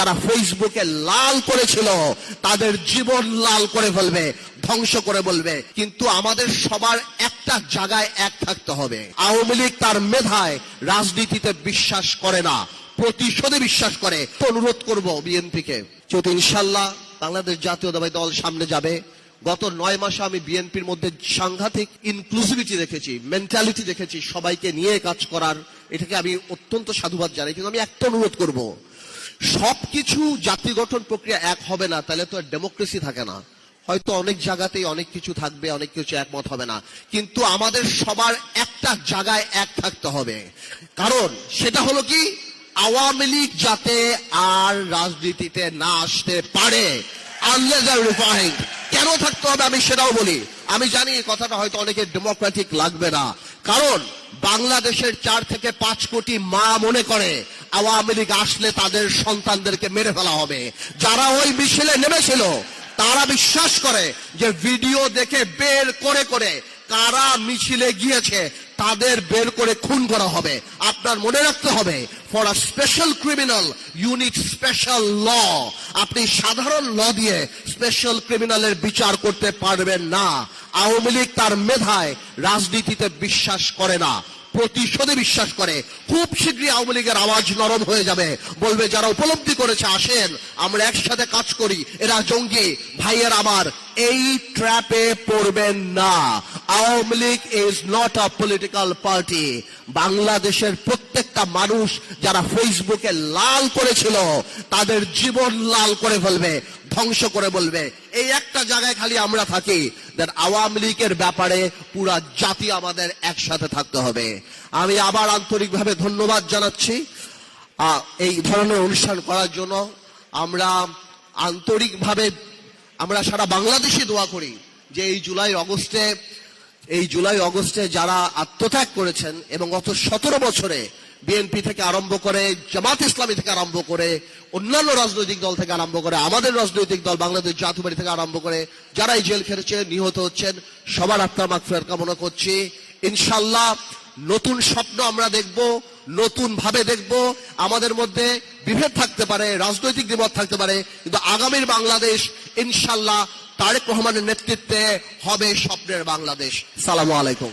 যারা ফেসবুকে লাল করেছিল, তাদের জীবন লাল করে ফেলবে, ধ্বংস করে বলবে। কিন্তু আমাদের সবার একটা জায়গায় এক থাকতে হবে। আওয়ামী লীগ তার মেধায় রাজনীতিতে বিশ্বাস করে না, প্রতিশোধে বিশ্বাস করে। অনুরোধ করব বিএনপিকে, যেহেতু ইনশাল্লাহ বাংলাদেশ জাতীয়তাবাদী দল সামনে যাবে, গত নয় মাসে আমি বিএনপির মধ্যে সাংঘাতিক ইনক্লুসিভিটি দেখেছি মেন্টালিটি দেখেছি, সবাইকে নিয়ে কাজ করার। এটাকে আমি অত্যন্ত সাধুবাদ জানাই, কিন্তু আমি একটা অনুরোধ করব। সবকিছু জাতি গঠন প্রক্রিয়া এক হবে না, তাহলে তো ডেমোক্রেসি থাকে না। হয়তো অনেক জায়গাতেই অনেক কিছু থাকবে, অনেক কিছু একমত হবে না। কিন্তু আমাদের সবার একটা জায়গায় এক থাকতে হবে। কারণ সেটা হলো কি? আওয়ামী লীগ যাতে আর রাজনীতিতে না আসতে পারে আর কেন থাকতে হবে আমি সেটাও বলি। আমি জানি কথাটা হয়তো অনেকে ডেমোক্রেটিক লাগবে না। কারণ বাংলাদেশের চার থেকে পাঁচ কোটি মা মনে করে আওয়ামী লীগ আসলে তাদের সন্তানদেরকে মেরে ফেলা হবে। যারা ওই মিছিলে নেমেছিল, তারা বিশ্বাস করে যে ভিডিও দেখে বের করে করে কারা মিছিলে গিয়েছে, তাদের বের করে খুন করা হবে। আপনার মনে রাখতে হবে for a special criminal unit special law আপনি সাধারণ ল দিয়ে স্পেশাল ক্রিমিনালের বিচার করতে পারবেন না। আওয়ামী লীগ তার মেধায় রাজনীতিতে বিশ্বাস করে না, প্রতিশোধে বিশ্বাস করে। খুব শীঘ্রই আওয়ামী লীগের আওয়াজ নরম হয়ে যাবে। বলবে, যারা উপলব্ধি করেছে, আসেন, আমরা একসাথে কাজ করি। এরা জঙ্গি। ভাইয়ের আমার, এই ট্র্যাপে পড়বেন না। Awami League is not a political party বাংলাদেশের প্রত্যেকটা মানুষ যারা ফেসবুকে লাল করেছিল, তাদের জীবন লাল করে ফেলবে। ধ্বংস করে বলবে। এই একটা জায়গায় খালি আমরা থাকি দেন আওয়ামী লীগের ব্যাপারে পুরা জাতি আমাদের একসাথে থাকতে হবে। আমি আবার আন্তরিকভাবে ধন্যবাদ জানাচ্ছি। এই ধরনের অনুষ্ঠান করার জন্য আমরা আন্তরিকভাবে, আমরা সারা বাংলাদেশে দোয়া করি যে এই জুলাই অগস্টে, এই জুলাই অগস্টে যারা আত্মত্যাগ করেছেন এবং গত সতেরো বছরে বিএনপি থেকে আরম্ভ করে, জামাত ইসলামী থেকে আরম্ভ করে, অন্যান্য রাজনৈতিক দল থেকে আরম্ভ করে, আমাদের রাজনৈতিক দল বাংলাদেশ জাতীয়বাদী থেকে আরম্ভ করে যারা এই জেল খেটেছে, নিহত হচ্ছেন, সবার আত্মার মাগফিরাত কামনা করছি। ইনশাল্লাহ নতুন স্বপ্ন আমরা দেখব নতুন ভাবে দেখব। আমাদের মধ্যে বিভেদ থাকতে পারে, রাজনৈতিক বিপদ থাকতে পারে, কিন্তু আগামীর বাংলাদেশ ইনশাল্লাহ তারেক রহমানের নেতৃত্বে হবে স্বপ্নের বাংলাদেশ। সালামু আলাইকুম।